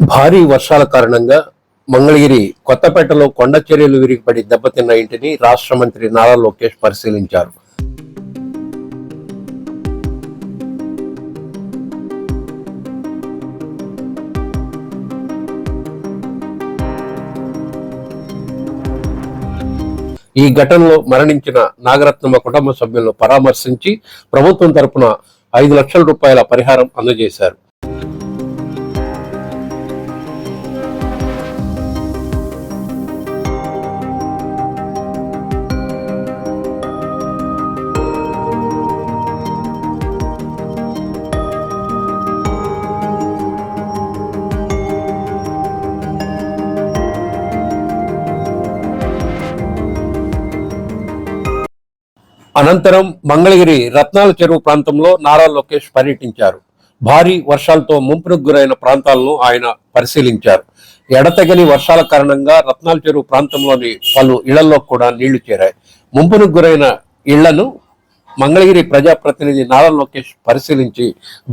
భారీ వర్షాల కారణంగా మంగళగిరి కొత్తపేటలో కొండ చర్యలు విరిగిపడి దెబ్బతిన్న ఇంటిని రాష్ట్ర మంత్రి నారా లోకేష్ పరిశీలించారు. ఈ ఘటనలో మరణించిన నాగరత్నమ్మ కుటుంబ సభ్యులను పరామర్శించి ప్రభుత్వం తరపున ఐదు లక్షల రూపాయల పరిహారం అందజేశారు. అనంతరం మంగళగిరి రత్నాల చెరువు ప్రాంతంలో నారా లోకేష్ పర్యటించారు. భారీ వర్షాలతో ముంపునకు గురైన ప్రాంతాలను ఆయన పరిశీలించారు. ఎడతెగని వర్షాల కారణంగా రత్నాల చెరువు ప్రాంతంలోని పలు ఇళ్ళలో కూడా నీళ్ళు చేరాయి. ముంపునకు గురైన ఇళ్ళను మంగళగిరి ప్రజాప్రతినిధి నారా లోకేష్ పరిశీలించి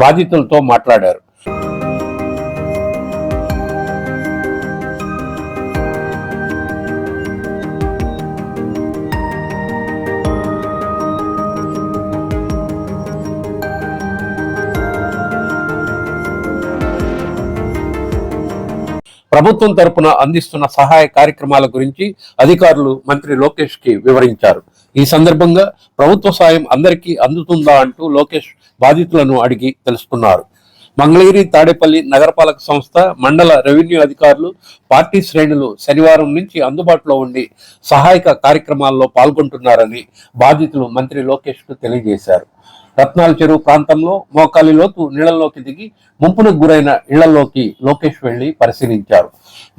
బాధితులతో మాట్లాడారు. ప్రభుత్వం తరపున అందిస్తున్న సహాయ కార్యక్రమాల గురించి అధికారులు మంత్రి లోకేష్కి వివరించారు. ఈ సందర్భంగా ప్రభుత్వ సాయం అందరికీ అందుతుందా అంటూ లోకేష్ బాధితులను అడిగి తెలుసుకున్నారు. మంగళగిరి తాడేపల్లి నగరపాలక సంస్థ మండల రెవెన్యూ అధికారులు పార్టీ శ్రేణులు శనివారం నుంచి అందుబాటులో ఉండి సహాయక కార్యక్రమాల్లో పాల్గొంటున్నారని బాధితులు మంత్రి లోకేష్కు తెలియజేశారు. రత్నాల చెరువు ప్రాంతంలో మోకాలి లోతు నీళ్ళలోకి దిగి ముంపునకు గురైన ఇళ్ళలోకి లోకేష్ వెళ్ళి పరిశీలించారు.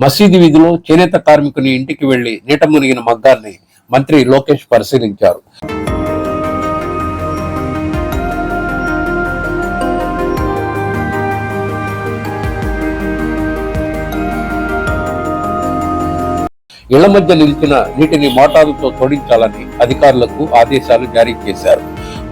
మసీదు వీధిలో చేనేత కార్మికుని ఇంటికి వెళ్ళి నీట మునిగిన మగ్గాన్ని మంత్రి లోకేష్ పరిశీలించారు. ఇళ్ళ మధ్య నిలిచిన నీటిని మోటారుతో తోడించాలని అధికారులకు ఆదేశాలు జారీ చేశారు.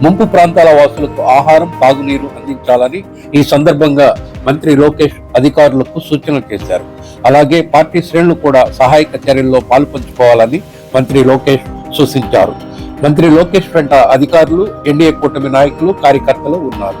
ముంపు ప్రాంతాల వాసులకు ఆహారం తాగునీరు అందించాలని ఈ సందర్భంగా మంత్రి లోకేష్ అధికారులకు సూచనలు చేశారు. అలాగే పార్టీ శ్రేణులు కూడా సహాయక చర్యల్లో పాల్పంచుకోవాలని మంత్రి లోకేష్ సూచించారు. మంత్రి లోకేష్ వెంట అధికారులు ఎన్డీఏ కూటమి నాయకులు కార్యకర్తలు ఉన్నారు.